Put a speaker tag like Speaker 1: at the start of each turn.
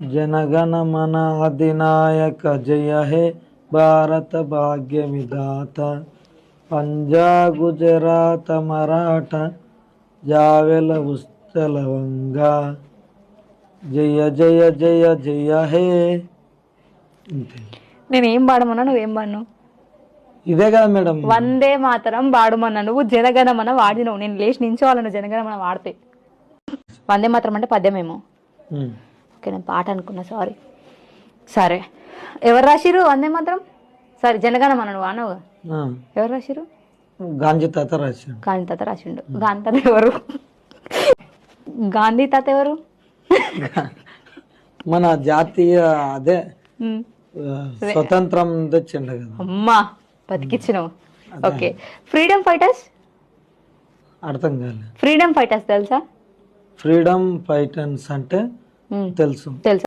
Speaker 1: జనగణ మన అధినాయక జయ హే భారత భాగ్య విధాత పంజా గుజరాత మరాఠ జావెల ఉస్తల వంగ జయ జయ జయ జయ హే
Speaker 2: నేను పాడమన్నా నువ్వేం పాడినావు?
Speaker 1: ఇదే కదా మేడం.
Speaker 2: వందే మాతరం వాడుమన్నా నువ్వు జనగణమన వాడినావు. నేను లేచి నించోవాలను జనగణమన వాడితే. వందే మాతరం అంటే పద్యమేమో. ఓకే నేను పాట అనుకున్నా సారీ సరే. ఎవరు రాసిరు వందే మాత్రం? సరే జనగణమన నువ్వు అనవు
Speaker 1: ఆ.
Speaker 2: ఎవరు రాసిరు
Speaker 1: గాంధీ తాత రాశాడు
Speaker 2: గాంధీ తాత రాసిండు. గాంధీ తాత ఎవరు? గాంధీ తాత ఎవరు?
Speaker 1: మన జాతీయ అదే స్వతంత్రం తెచ్చిండు కదా.
Speaker 2: అమ్మా బతికిచ్చినావు. ఓకే. ఫ్రీడమ్ ఫైటర్స్
Speaker 1: అర్థం కాలే.
Speaker 2: ఫ్రీడమ్ ఫైటర్స్ తెలుసా?
Speaker 1: ఫ్రీడమ్ ఫైటర్స్ అంటే. తెలుసు.
Speaker 2: తెలుసు.